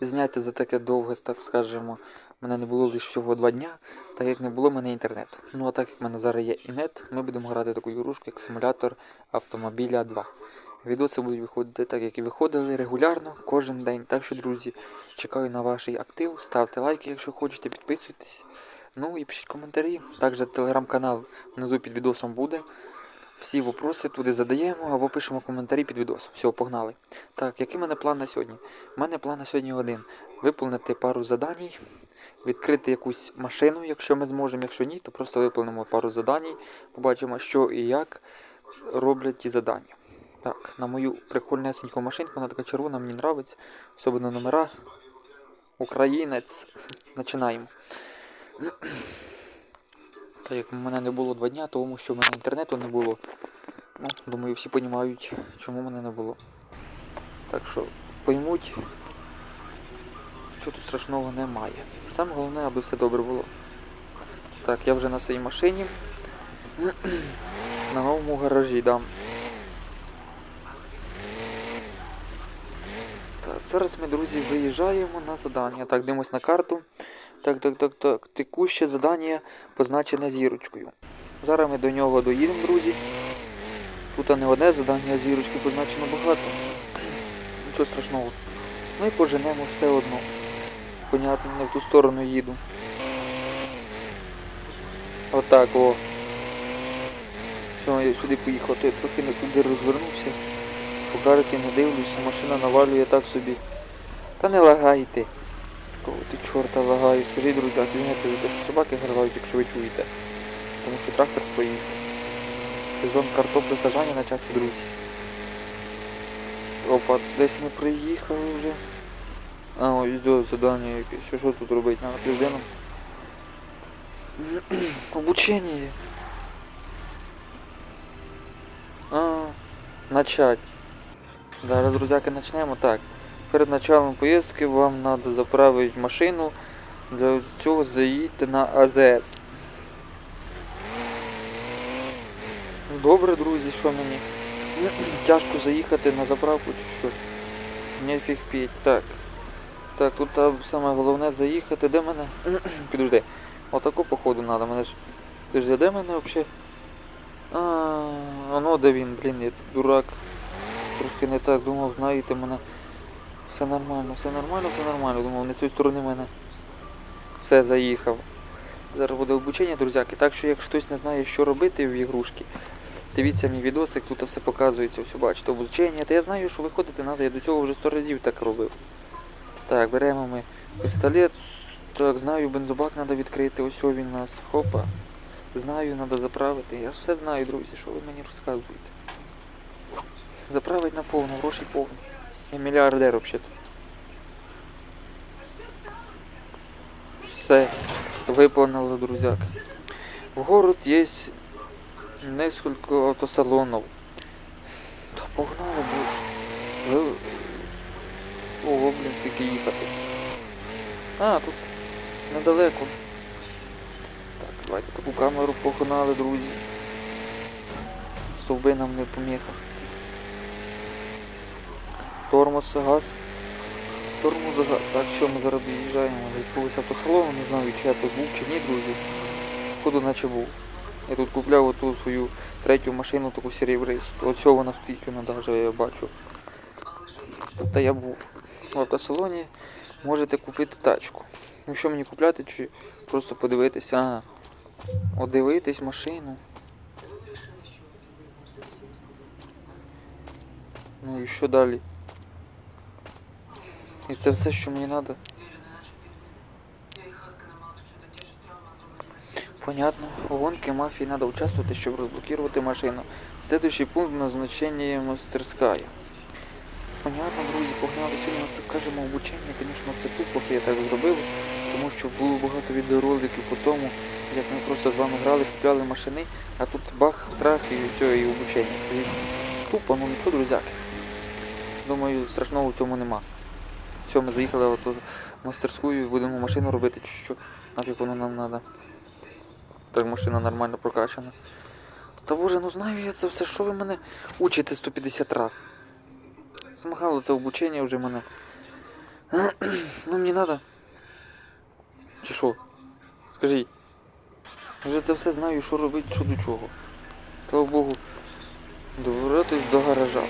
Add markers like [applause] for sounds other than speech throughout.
зняти за таке довге, так скажемо. Мене не було лише всього два дня, так як не було в мене інтернету. Ну а так як в мене зараз є і нет, ми будемо грати таку ігрушку, як симулятор автомобіля 2. Відоси будуть виходити так, як і виходили регулярно, кожен день. Так що, друзі, чекаю на ваш актив. Ставте лайки, якщо хочете, підписуйтесь. Ну і пишіть коментарі. Також телеграм-канал внизу під відосом буде. Всі вопроси туди задаємо або пишемо коментарі під відосом. Все, погнали. Так, який в мене план на сьогодні? У мене план на сьогодні один. Виповнити пару задань, відкрити якусь машину, якщо ми зможемо. Якщо ні, то просто виповнимо пару задань, побачимо, що і як роблять ті задання. Так, на мою прикольнесеньку машинку, вона така червона, мені подобається. Особливо номера. Українець. Починаємо. Так як в мене не було два дня, тому що в мене інтернету не було. Ну, думаю, всі розуміють, чому мене не було. Так що поймуть, що тут страшного немає. Саме головне, аби все добре було. Так, я вже на своїй машині. [clears throat] На новому гаражі дам. Так, зараз ми, друзі, виїжджаємо на задання. Так, дивимось на карту. Так, так, так, так. Текуще задання позначене зірочкою. Зараз ми до нього доїдемо, друзі. Тут не одне задання, а зірочки позначено багато. Нічого страшного. Ми поженемо все одно. Понятно, не в ту сторону їду. Отак, о. Все, я сюди поїхав, то я трохи не туди розвернувся. По не дивлюся, машина навалює так собі. Та не лагайте. Ти чорта лагаю? Скажіть, друзі, знаєте за те, що собаки грають, якщо ви чуєте. Тому що трактор поїхав. Сезон картоплі сажання почався, друзі. Опа, десь ми приїхали вже. А, ось йде задання якесь. Що, що тут робити? Надо південном. [clears throat] Обучення. А, начать. Зараз, друзяки, почнемо. Так. Перед началом поїздки вам треба заправити машину. Для цього заїдьте на АЗС. Добре, друзі, що мені? Тяжко заїхати на заправку чи що? Нефіг піть. Так. Так, тут саме головне заїхати. Де мене? [clears throat] Підожди. Отако походу треба. Мене ж. Підожди, де мене взагалі? А, воно де він, блін, я дурак. Трошки не так думав, знаєте мене. Все нормально, все нормально, все нормально. Думав, не з цієї сторони мене. Все, заїхав. Зараз буде обучення, друзяки. Так що, якщо хтось не знає, що робити в ігрушці, дивіться мій відосик, тут все показується, все бачите, обучення. Та я знаю, що виходити треба, я до цього вже сто разів так робив. Так, беремо ми пістолет. Так, знаю, бензобак треба відкрити, ось він у нас. Хопа. Знаю, треба заправити. Я ж все знаю, друзі, що ви мені розказуєте. Заправить на повну, грошей повно. Я мільярдер взагалі. Все, выполнила, друзья. В город есть несколько автосалонов. Та погнали. Ви... Ого, блін, скільки їхати. А, тут недалеко. Так, давайте таку камеру погнали, друзі. Стовби нам не поміха. Тормоз, газ. Тормоз, газ. Так, що ми зараз доїжджаємо до якогось автосалону, не знаю, чи я тут був чи ні, друзі. Ходу наче був. Я тут купляв оту свою третю машину, таку серебристу. Ось вона стоїть, вона навіть я бачу. Тобто я був в автосалоні, можете купити тачку. Ну що мені купляти, чи просто подивитися, ага. Одивитись машину. Ну і що далі? І це все, що мені треба. Понятно. Гонки мафії треба участвувати, щоб розблокувати машину. Следующий пункт назначення мастерская. Понятно, друзі, погнали. Сьогодні нас так кажемо обучення, звісно, це тупо, що я так зробив, тому що було багато відеороликів по тому, як ми просто з вами грали, купляли машини, а тут бах, трах і все, і обучення. Скажіть, тупо, ну нічого, друзяки. Думаю, страшного в цьому нема. Все, ми заїхали в мастерську і будемо машину робити, чи що. Нафіг воно нам треба. Так машина нормально прокачана. Та боже, ну знаю я це все, що ви мене учите 150 раз. Змагало це обучення вже мене. [clears throat] Ну мені надо. Чи що? Скажіть. Вже це все знаю, що робити, що до чого. Слава Богу. Добратись до гаража.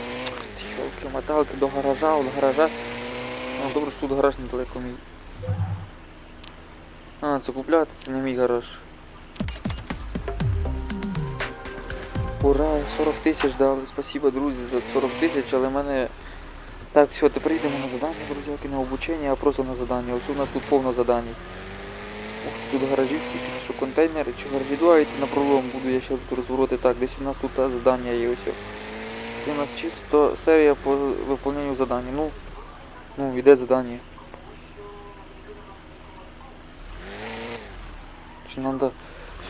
Щолки, моталки до гаража, от гаража. Ну, добре, що тут гараж недалеко мій. А, це купляти, це не мій гараж. Ура, 40 тисяч дали. Спасибо, друзі, за 40 тисяч, але в мене. Так, все, тепер йдемо на задання, друзяки, не обучення, а просто на задання. Ось у нас тут повно задань. Ух ти, тут гаражів скільки, що контейнери, чи гаражі давайте на пролом буду я ще тут розвороти. Так, десь у нас тут та задання є ось. Це у нас чисто серія по виповненню задання. Ну, ну, іде задання. Чи треба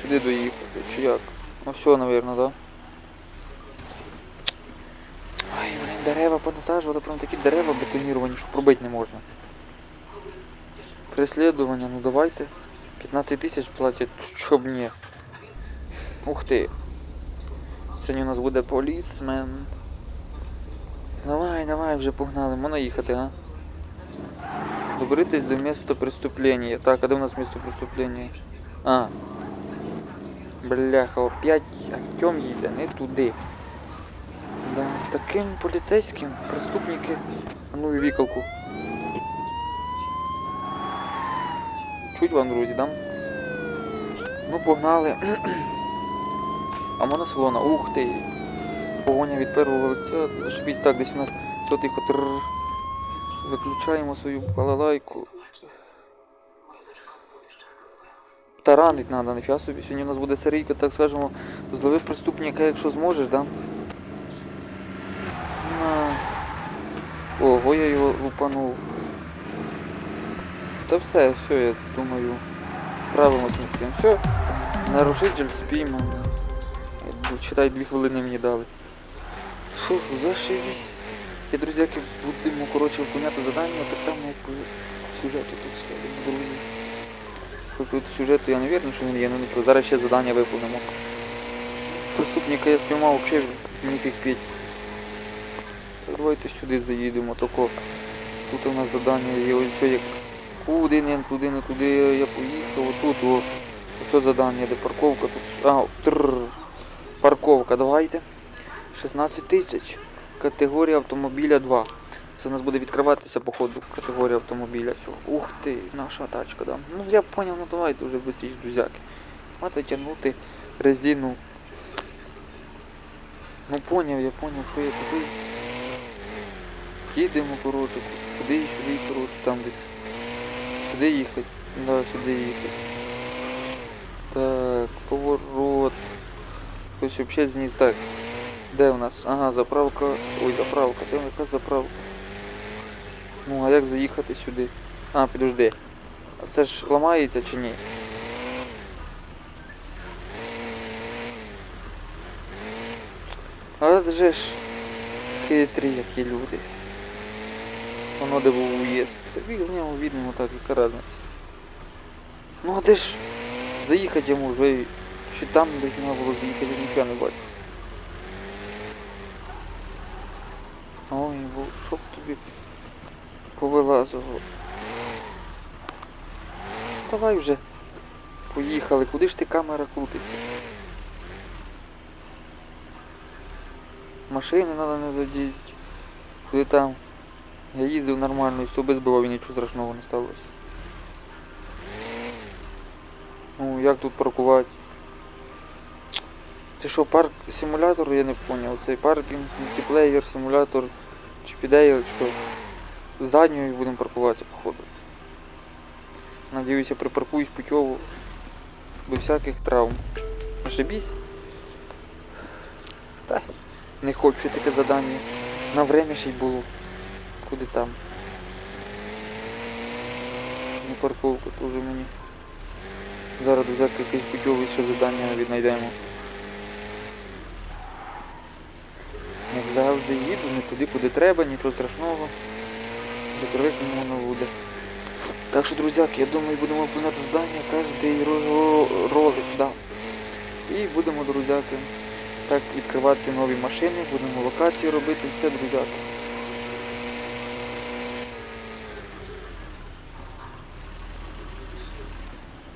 сюди доїхати, чи як? Ну все, напевно, да? Ой, блін, дерева понасаджували, прям такі дерева бетоніровані, що пробити не можна. Переслідування, ну давайте. 15 тисяч платять, щоб ні. Ух ти. Сьогодні у нас буде полісмен. Давай, давай, вже погнали, можна їхати, а? Доберитесь до місця преступлення. Так, а де у нас місце преступлення? А. Бляха, опять Артем їде, не туди. Да, з таким поліцейським преступники. Ну і вікалку. Чуть вам, друзі, дам. Ну, погнали. [clears throat] А можна салона? Ух ти! Погоня від первого лиця. Зашибісь так, десь у нас все тихо. Виключаємо свою балалайку. Таранить треба, нафіга собі. Сьогодні у нас буде серійка, так скажемо, злови преступника, якщо зможеш, да? На. Ого, я його лупанув. Та все, все, я думаю, справимось ми з цим. Все, нарушитель спійманий. Я, Читай, дві хвилини мені дали. Фух, зашибісь. І, друзяки, будемо, коротше, виконувати завдання, так само, як по сюжету, так скажемо, друзі. Хоч тут сюжету я не вірю, що він є, ну нічого, зараз ще завдання виконемо. Преступника я спіймав, взагалі ніфіг п'ять. Давайте сюди заїдемо, тако. Тут у нас завдання є, ось що як куди, не туди, не туди я поїхав, тут о, ось завдання, де парковка, тут. А, тррр. Парковка, давайте. 16 тисяч. Категорія автомобіля 2. Це у нас буде відкриватися по ходу категорія автомобіля цього. Ух ти, наша тачка, да. Ну я поняв, ну давайте вже швидше, друзяки. Мати тягнути резину. Ну поняв, я поняв, що я купив. Їдемо, коротше, куди і сюди, коротше, там десь. Сюди їхати. Да, сюди їхати. Так, поворот. Хтось взагалі зніс. Так. Де у нас? Ага, заправка. Ой, заправка. Де яка заправка? Ну, а як заїхати сюди? А, підожди. А це ж ламається чи ні? А же ж хитрі які люди. Воно де був уїзд. Фіг з нього видно так, яка разниця. Ну а де ж заїхати вже і- чи там десь треба було заїхати, я нічого не бачу. Ой, бо що б тобі повилазило. Давай вже. Поїхали. Куди ж ти камера крутишся? Машини треба не задіти. Куди там? Я їздив нормально і сто збивав і нічого страшного не сталося. Ну, як тут паркувати? Це що, парк симулятор, я не зрозумів. Цей паркінг, мультиплеєр, симулятор, чи піде, що. З задньою будемо паркуватися, походу. Надіюся, припаркуюсь путьово. Без всяких травм. Ошибісь? Та не хочу таке задання. На время ще й було. Куди там? Чи не парковка, то мені. Зараз до якесь путьове ще завдання віднайдемо. Як завжди їду, не туди, куди треба, нічого страшного. Вже привикнемо не буде. Так що, друзяки, я думаю, будемо виконувати завдання кожний ролик. Да. І будемо, друзяки, так відкривати нові машини, будемо локації робити, все, друзяки.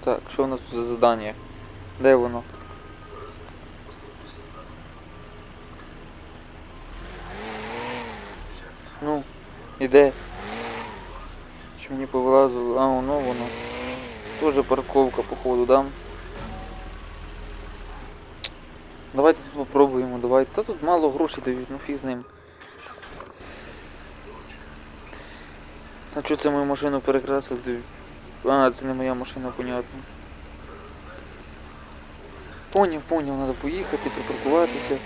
Так, що у нас тут за завдання? Де воно? Ну, іде. Чи мені повилазило? А, воно воно. Тоже парковка, походу, да? Давайте тут попробуємо, давайте. Та тут мало грошей дають, ну фіг з ним. А що це мою машину перекрасили? А, це не моя машина, понятно. Поняв, поняв, треба поїхати, припаркуватися.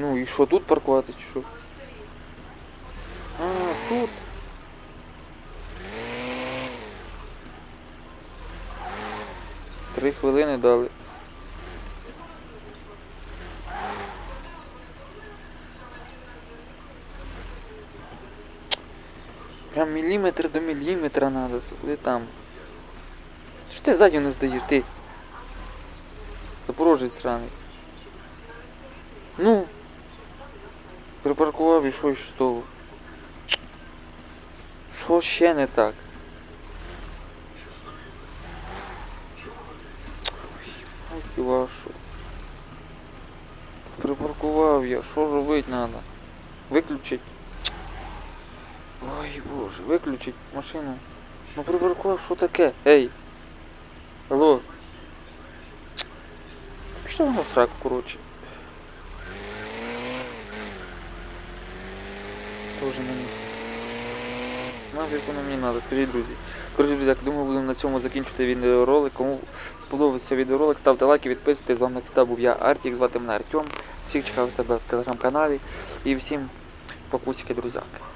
Ну і що, тут паркуватися чи що? А, тут. Три хвилини дали. Прям міліметр до міліметра надо, куди там. Що ти ззаді не здаєш, ти? Запорожець сраний. Ну. Припаркував і що з того? Що ще не так? Ой, вашу. Припаркував я, що ж робити треба? Виключить. Ой боже, виключить машину. Ну припаркував, що таке? Ей! Алло. Пішов воно в сраку, коротше. Тоже мені. Нафіг воно мені треба, скажіть, друзі. Коротше, друзі, думаю, будемо на цьому закінчити відеоролик. Кому сподобався відеоролик, ставте лайки, підписуйтесь. З вами як був я Артік, звати мене Артем. Всіх чекав себе в телеграм-каналі. І всім покусики, друзяки.